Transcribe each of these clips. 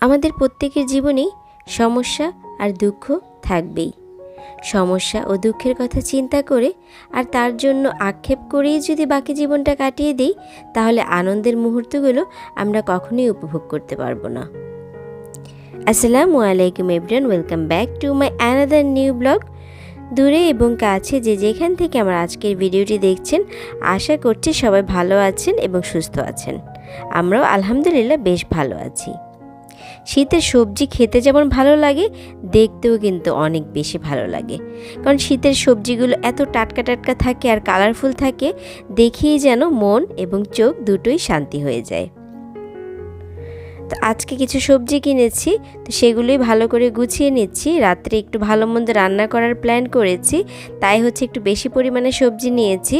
আমাদের প্রত্যেকের জীবনেই সমস্যা আর দুঃখ থাকবেই। সমস্যা ও দুঃখের কথা চিন্তা করে আর তার জন্য আক্ষেপ করেই যদি বাকি জীবনটা কাটিয়ে দিই, তাহলে আনন্দের মুহূর্তগুলো আমরা কখনোই উপভোগ করতে পারব না। আসসালামু আলাইকুম everyone welcome back to my another new blog দূরে এবং কাছে যে যেখান থেকে আমার আজকের ভিডিওটি দেখছেন, আশা করছি সবাই ভালো আছেন এবং সুস্থ আছেন। আমরাও আলহামদুলিল্লাহ বেশ ভালো আছি। শীতের সবজি খেতে যেমন ভালো লাগে, দেখতেও কিন্তু অনেক বেশি ভালো লাগে। কারণ শীতের সবজিগুলো এত টাটকা টাটকা থাকে আর কালারফুল থাকে, দেখেই যেন মন এবং চোখ দুটোই শান্তি হয়ে যায়। তো আজকে কিছু সবজি কিনেছি, তো সেগুলোই ভালো করে গুছিয়ে নিচ্ছি। রাত্রে একটু ভালো মন্দ রান্না করার প্ল্যান করেছি, তাই হচ্ছে একটু বেশি পরিমাণে সবজি নিয়েছি।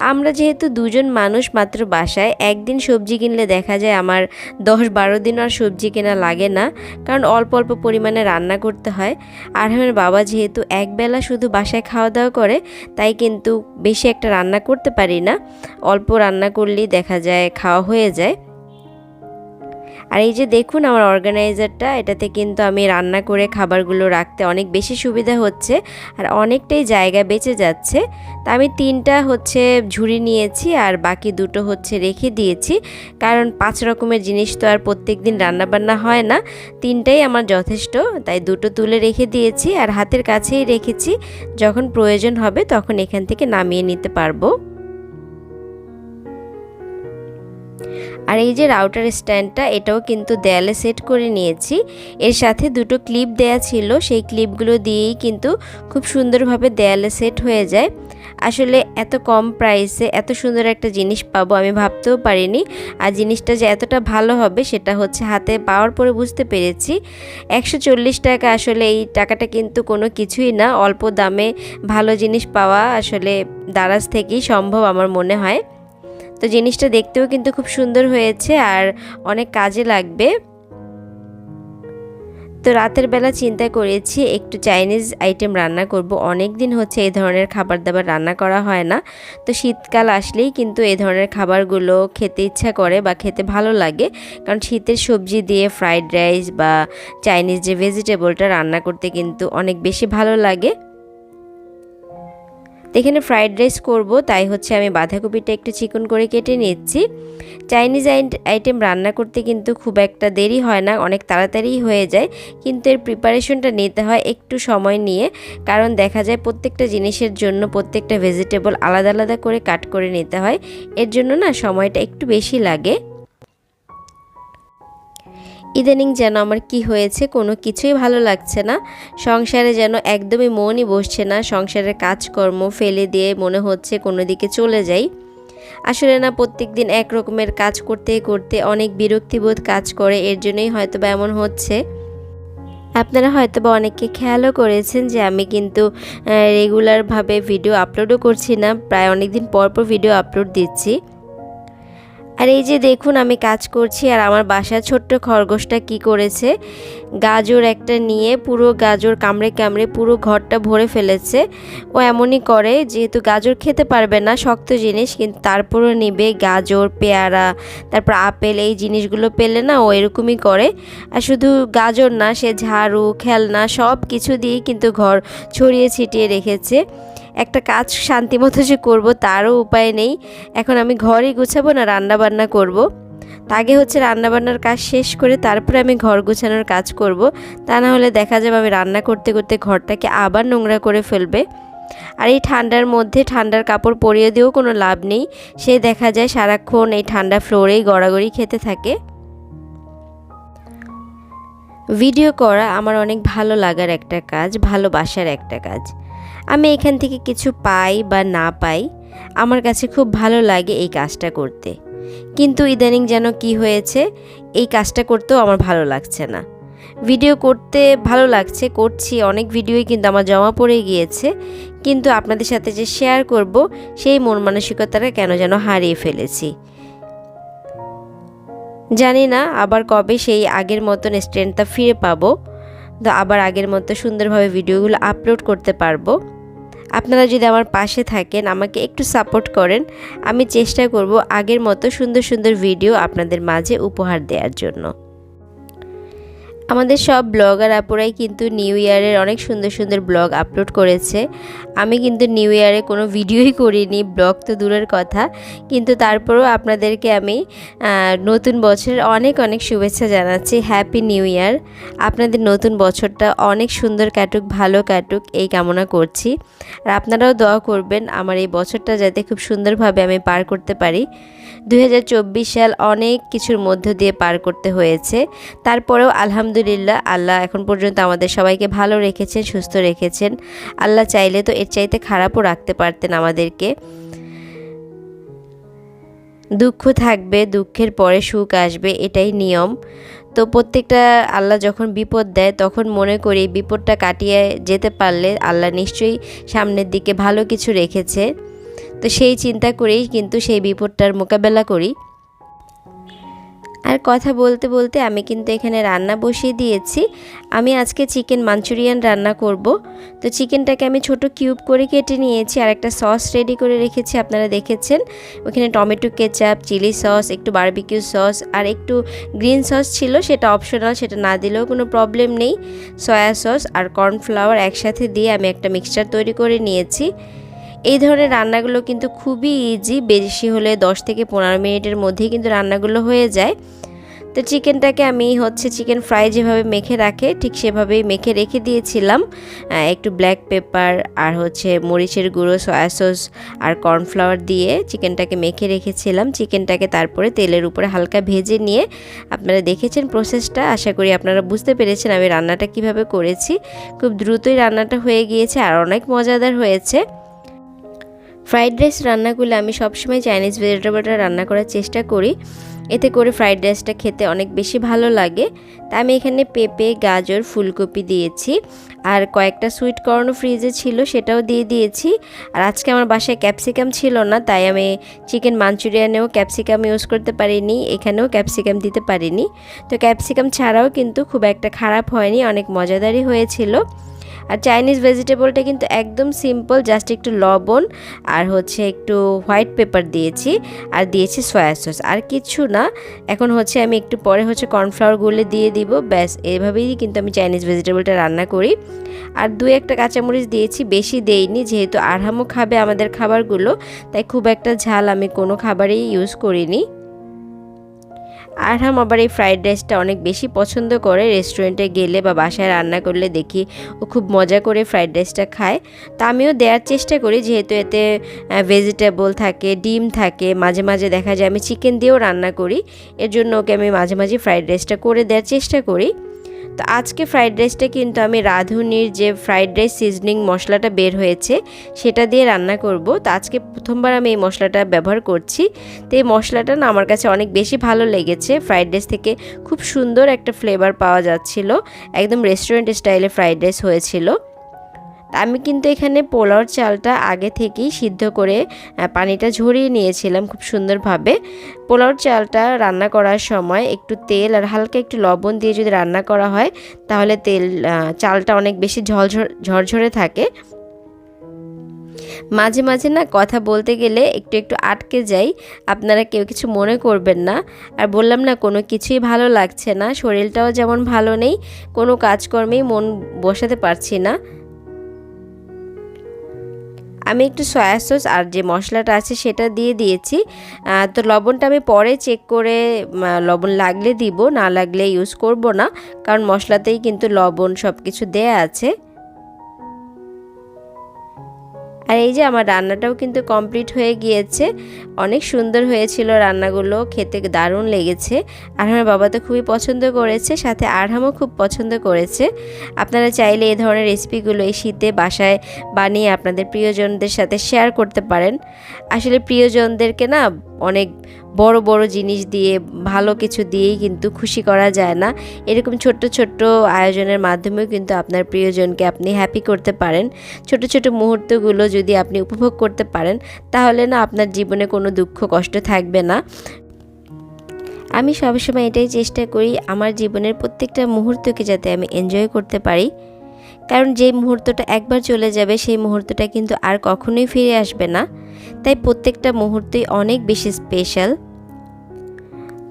আমরা যেহেতু দুজন মানুষ মাত্র বাসায়, একদিন সবজি কিনলে দেখা যায় আমার দশ বারো দিন আর সবজি কেনা লাগে না, কারণ অল্প অল্প পরিমাণে রান্না করতে হয়। আর আমার বাবা যেহেতু একবেলা শুধু বাসায় খাওয়া দাওয়া করে, তাই কিন্তু বেশি একটা রান্না করতে পারি না। অল্প রান্না করলেই দেখা যায় খাওয়া হয়ে যায়। আর এই যে দেখুন আমার অর্গানাইজারটা, এটাতে কিন্তু আমি রান্না করে খাবারগুলো রাখতে অনেক বেশি সুবিধা হচ্ছে আর অনেকটাই জায়গা বেঁচে যাচ্ছে। তা আমি তিনটা হচ্ছে ঝুড়ি নিয়েছি আর বাকি দুটো হচ্ছে রেখে দিয়েছি। কারণ পাঁচ রকমের জিনিস তো আর প্রত্যেক দিন রান্নাবান্না হয় না, তিনটাই আমার যথেষ্ট। তাই দুটো তুলে রেখে দিয়েছি আর হাতের কাছেই রেখেছি। যখন প্রয়োজন হবে তখন এখান থেকে নামিয়ে নিতে পারব। আর এই যে রাউটার স্ট্যান্ডটা এটাও কিন্তু দেয়ালে সেট করে নিয়েছি। এর সাথে দুটো ক্লিপ দেয়া ছিল, সেই ক্লিপগুলো দিয়েই কিন্তু খুব সুন্দরভাবে দেয়ালে সেট হয়ে যায়। আসলে এত কম প্রাইসে এত সুন্দর একটা জিনিস পাবো আমি ভাবতেও পারিনি। আর জিনিসটা যে এতটা ভালো হবে, সেটা হচ্ছে হাতে পাওয়ার পরে বুঝতে পেরেছি। একশো চল্লিশ টাকা আসলে এই টাকাটা কিন্তু কোনো কিছুই না। অল্প দামে ভালো জিনিস পাওয়া আসলে দারাজ থেকেই সম্ভব আমার মনে হয়। তো জিনিসটা দেখতেও কিন্তু খুব সুন্দর হয়েছে আর অনেক কাজে লাগবে। তো রাতের বেলা চিন্তা করেছি, একটু চাইনিজ আইটেম রান্না করব। অনেক দিন হচ্ছে এই ধরনের খাবার দাবার রান্না করা হয় না। তো শীতকাল আসলেই কিন্তু এই ধরনের খাবারগুলো খেতে ইচ্ছা করে বা খেতে ভালো লাগে। কারণ শীতের সবজি দিয়ে ফ্রাইড রাইস বা চাইনিজ যে ভেজিটেবলটা রান্না করতে কিন্তু অনেক বেশি ভালো লাগে। তো এখানে ফ্রাইড রাইস করব, তাই হচ্ছে আমি বাঁধাকপিটা একটু চিকন করে কেটে নিচ্ছি। চাইনিজ আইটেম রান্না করতে কিন্তু খুব একটা দেরি হয় না, অনেক তাড়াতাড়ি হয়ে যায়, কিন্তু এর প্রিপারেশনটা নিতে হয় একটু সময় নিয়ে, কারণ দেখা যায় প্রত্যেকটা জিনিসের জন্য প্রত্যেকটা ভেজিটেবল আলাদা আলাদা করে কাট করে নিতে হয়, এর জন্য না সময়টা একটু বেশি লাগে। ইদানিং যেন আমার কি হয়েছে, কোনো কিছুই ভালো লাগছে না। সংসারে যেন একদমই মনই বসছে না। সংসারের কাজকর্ম ফেলে দিয়ে মনে হচ্ছে কোনো দিকে চলে যাই। আসলে না প্রত্যেক দিন এক রকমের কাজ করতে করতে অনেক বিরক্তিবোধ কাজ করে, এর জন্যই হয়তো বা এমন হচ্ছে। আপনারা হয়তো বা অনেককে খেয়ালও করেছেন যে আমি কিন্তু রেগুলারভাবে ভিডিও আপলোডও করছি না। প্রায় অনেক দিন পর পর ভিডিও আপলোড দিচ্ছি। আর এই যে দেখুন, আমি কাজ করছি আর আমার বাসার ছোট্ট খরগোশটা কি করেছে? গাজর একটা নিয়ে পুরো গাজর কামড়ে কামড়ে পুরো ঘরটা ভরে ফেলেছে। ও এমনই করে, যেহেতু গাজর খেতে পারবে না, শক্ত জিনিস, কিন্তু তারপরও নিবে গাজর, পেয়ারা, তারপর আপেল, এই জিনিসগুলো পেলে না ও এরকমই করে। আর শুধু গাজর না, সে ঝাড়ু, খেলনা সব কিছু দিয়েই কিন্তু ঘর ছড়িয়ে ছিটিয়ে রেখেছে। একটা কাজ শান্তি মতো যে করব তারও উপায় নেই। এখন আমি ঘরই গুছাবো না রান্না বান্না করব। আগে হচ্ছে রান্নাবান্নার কাজ শেষ করে তারপরে আমি ঘর গুছানোর কাজ করব। তা না হলে দেখা যাবে আমি রান্না করতে করতে ঘরটাকে আবার নোংরা করে ফেলবে। আর এই ঠান্ডার মধ্যে ঠান্ডার কাপড় পরিয়ে দিয়েও কোনো লাভ নেই। সে দেখা যায় সারাক্ষণ এই ঠান্ডা ফ্লোরেই গড়াগড়ি খেতে থাকে। ভিডিও করা আমার অনেক ভালো লাগার একটা কাজ, ভালোবাসার একটা কাজ। আমি এখান থেকে কিছু পাই বা না পাই, আমার কাছে খুব ভালো লাগে এই কাজটা করতে। কিন্তু ইদানিং যেন কি হয়েছে, এই কাজটা করতেও আমার ভালো লাগছে না। ভিডিও করতে ভালো লাগছে, করছি, অনেক ভিডিওই কিন্তু আমার জমা পড়ে গিয়েছে, কিন্তু আপনাদের সাথে যে শেয়ার করব, সেই মন মানসিকতাটা কেন যেন হারিয়ে ফেলেছি। জানি না আবার কবে সেই আগের মতন স্ট্রেন্থটা ফিরে পাবো। তো আবার আগের মতো সুন্দরভাবে ভিডিওগুলো আপলোড করতে পারব। আপনারা যদি আমার পাশে থাকেন, আমাকে একটু সাপোর্ট করেন, আমি চেষ্টা করব আগের মতো সুন্দর সুন্দর ভিডিও আপনাদের মাঝে উপহার দেওয়ার জন্য। আমাদের সব ব্লগার আপুরাই কিন্তু নিউ ইয়ারের অনেক সুন্দর সুন্দর ব্লগ আপলোড করেছে। আমি কিন্তু নিউ ইয়ারে কোনো ভিডিওই করিনি, ব্লগ তো দূরের কথা। কিন্তু তারপরেও আপনাদেরকে আমি নতুন বছরের অনেক অনেক শুভেচ্ছা জানাচ্ছি। হ্যাপি নিউ ইয়ার আপনাদের নতুন বছরটা অনেক সুন্দর কাটুক, ভালো কাটুক, এই কামনা করছি। আর আপনারাও দোয়া করবেন, আমার এই বছরটা যাতে খুব সুন্দরভাবে আমি পার করতে পারি। দু হাজার চব্বিশ সাল অনেক কিছুর মধ্য দিয়ে পার করতে হয়েছে। তারপরেও আলহামদুলিল্লাহ আল্লাহ এখন পর্যন্ত আমাদের সবাইকে ভালো রেখেছেন, সুস্থ রেখেছেন। আল্লাহ চাইলে তো এর চাইতে খারাপও রাখতে পারতেন আমাদেরকে। দুঃখ থাকবে, দুঃখের পরে সুখ আসবে, এটাই নিয়ম। তো প্রত্যেকটা আল্লাহ যখন বিপদ দেয়, তখন মনে করি বিপদটা কাটিয়ে যেতে পারলে আল্লাহ নিশ্চয়ই সামনের দিকে ভালো কিছু রেখেছে। তো সেই চিন্তা করেই কিন্তু সেই বিপদটার মোকাবেলা করি। আর কথা বলতে বলতে আমি কিন্তু এখানে রান্না বসিয়ে দিয়েছি। আমি আজকে চিকেন মাঞ্চুরিয়ান রান্না করব। তো চিকেনটাকে আমি ছোট কিউব করে কেটে নিয়েছি আর একটা সস রেডি করে রেখেছি, আপনারা দেখেছেন। ওখানে টমেটো কেচাপ, চিলি সস, একটু বারবিকিউ সস আর একটু গ্রিন সস ছিল, সেটা অপশনাল, সেটা না দিলেও কোনো প্রবলেম নেই। সয়া সস আর কর্নফ্লাওয়ার একসাথে দিয়ে আমি একটা মিক্সচার তৈরি করে নিয়েছি। এই ধরনের রান্নাগুলো কিন্তু খুবই ইজি বেশি হলে 10 থেকে পনেরো মিনিটের মধ্যেই কিন্তু রান্নাগুলো হয়ে যায়। তো চিকেনটাকে আমি হচ্ছে চিকেন ফ্রাই যেভাবে মেখে রাখে, ঠিক সেভাবেই মেখে রেখে দিয়েছিলাম। একটু ব্ল্যাক পেপার আর হচ্ছে মরিচের গুঁড়ো সয়া সস আর কর্নফ্লাওয়ার দিয়ে চিকেনটাকে মেখে রেখেছিলাম। চিকেনটাকে তারপরে তেলের উপরে হালকা ভেজে নিয়ে আপনারা দেখেছেন প্রসেসটা আশা করি আপনারা বুঝতে পেরেছেন আমি রান্নাটা কীভাবে করেছি। খুব দ্রুতই রান্নাটা হয়ে গিয়েছে আর অনেক মজাদার হয়েছে। ফ্রাইড রাইস রান্নাগুলো আমি সবসময় চাইনিজ ভেজিটেবলটা রান্না করার চেষ্টা করি। এতে করে ফ্রাইড রাইসটা খেতে অনেক বেশি ভালো লাগে। তা আমি এখানে পেঁপে, গাজর, ফুলকপি দিয়েছি। আর কয়েকটা সুইট কর্নও ফ্রিজে ছিল, সেটাও দিয়ে দিয়েছি। আর আজকে আমার বাসায় ক্যাপসিকাম ছিল না, তাই আমি চিকেন মাঞ্চুরিয়ানেও ক্যাপসিকাম ইউজ করতে পারিনি, এখানেও ক্যাপসিকাম দিতে পারিনি। তো ক্যাপসিকাম ছাড়াও কিন্তু খুব একটা খারাপ হয়নি, অনেক মজাদারই হয়েছিল। আর চাইনিজ ভেজিটেবলটা কিন্তু একদম সিম্পল জাস্ট একটু লবণ আর হচ্ছে একটু হোয়াইট পেপার দিয়েছি আর দিয়েছি সয়া সস আর কিছু না, এখন হচ্ছে আমি একটু পরে হচ্ছে কর্নফ্লাওয়ার গুলে দিয়ে দিব। ব্যাস, এভাবেই কিন্তু আমি চাইনিজ ভেজিটেবলটা রান্না করি। আর দু একটা কাঁচামরিচ দিয়েছি, বেশি দেইনি, যেহেতু আরহামও খাবে আমাদের খাবারগুলো, তাই খুব একটা ঝাল আমি কোনো খাবারেই ইউজ করিনি। আরহাম আবার এই ফ্রাইড রাইসটা অনেক বেশি পছন্দ করে রেস্টুরেন্টে গেলে বা বাসায় রান্না করলে দেখি ও খুব মজা করে ফ্রাইড রাইসটা খায়। তা আমিও দেওয়ার চেষ্টা করি, যেহেতু এতে ভেজিটেবল থাকে, ডিম থাকে, মাঝে মাঝে দেখা যায় আমি চিকেন দিয়েও রান্না করি। এর জন্য ওকে আমি মাঝে মাঝে ফ্রাইড রাইসটা করে দেওয়ার চেষ্টা করি। তো আজকে ফ্রাইড রাইসটা কিন্তু আমি রাঁধুনির যে ফ্রাইড রাইস সিজনিং মশলাটা বের হয়েছে, সেটা দিয়ে রান্না করব। তো আজকে প্রথমবার আমি এই মশলাটা ব্যবহার করছি। তো এই মশলাটা না আমার কাছে অনেক বেশি ভালো লেগেছে। ফ্রাইড রাইস থেকে খুব সুন্দর একটা ফ্লেভার পাওয়া যাচ্ছিল। একদম রেস্টুরেন্ট স্টাইলে ফ্রাইড রাইস হয়েছিল। আমি কিন্তু এখানে পোলাওর চালটা আগে থেকেই সিদ্ধ করে পানিটা ঝরিয়ে নিয়েছিলাম খুব সুন্দরভাবে। পোলাওর চালটা রান্না করার সময় একটু তেল আর হালকা একটু লবণ দিয়ে যদি রান্না করা হয়, তাহলে তেল চালটা অনেক বেশি ঝলঝর ঝরঝরে থাকে। মাঝে মাঝে না কথা বলতে গেলে একটু একটু আটকে যাই, আপনারা কেউ কিছু মনে করবেন না। আর বললাম না, কোনো কিছুই ভালো লাগছে না, শরীরটাও যেমন ভালো নেই, কোনো কাজকর্মেই মন বসাতে পারছি না। আমি একটু সয়া সস আর যে মশলাটা আছে সেটা দিয়ে দিয়েছি। তো লবণটা আমি পরে চেক করে লবণ লাগলে দিব, না লাগলে ইউজ করব না। কারণ মশলাতেই কিন্তু লবণ সব কিছু দেয়া আছে। আর এই যে আমার রান্নাটাও কিন্তু কমপ্লিট হয়ে গিয়েছে। অনেক সুন্দর হয়েছিল রান্নাগুলো, খেতে দারুণ লেগেছে। আর আমার বাবা তো খুবই পছন্দ করেছে, সাথে আরহামও খুব পছন্দ করেছে। আপনারা চাইলে এই ধরনের রেসিপিগুলো এই শীতে বাসায় বানিয়ে আপনাদের প্রিয়জনদের সাথে শেয়ার করতে পারেন। আসলে প্রিয়জনদেরকে না অনেক বড় বড় জিনিস দিয়ে, ভালো কিছু দিয়েই কিন্তু খুশি করা যায় না। এরকম ছোট্ট ছোট্ট আয়োজনের মাধ্যমেও কিন্তু আপনার প্রিয়জনকে আপনি হ্যাপি করতে পারেন। ছোট ছোট মুহূর্তগুলো যদি আপনি উপভোগ করতে পারেন, তাহলে না আপনার জীবনে কোনো দুঃখ, কষ্ট থাকবে না। আমি সবসময় এটাই চেষ্টা করি, আমার জীবনের প্রত্যেকটা মুহূর্তকে যাতে আমি এনজয় করতে পারি। কারণ যে মুহূর্তটা একবার চলে যাবে, সেই মুহূর্তটা কিন্তু আর কখনোই ফিরে আসবে না। তাই প্রত্যেকটা মুহূর্তই অনেক বেশি স্পেশাল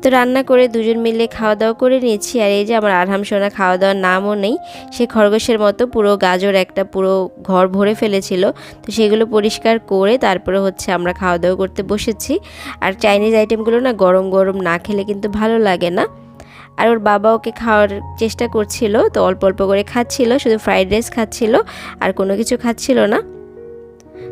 তো রান্না করে দুজন মিলে খাওয়া দাওয়া করে নিয়েছি, আর এই যে আমার আরহাম সোনা খাওয়া দাওয়ার নামও নেই, সে খরগোশের মতো পুরো গাজর একটা পুরো ঘর ভরে ফেলেছিল। তো সেগুলো পরিষ্কার করে তারপরে হচ্ছে আমরা খাওয়া দাওয়া করতে বসেছি। আর চাইনিজ আইটেমগুলো না গরম গরম না খেলে কিন্তু ভালো লাগে না। আর ওর বাবা ওকে খাওয়ার চেষ্টা করছিল, তো অল্প অল্প করে খাচ্ছিল, শুধু ফ্রাইড রাইস খাচ্ছিল, আর কোনো কিছু খাচ্ছিল না।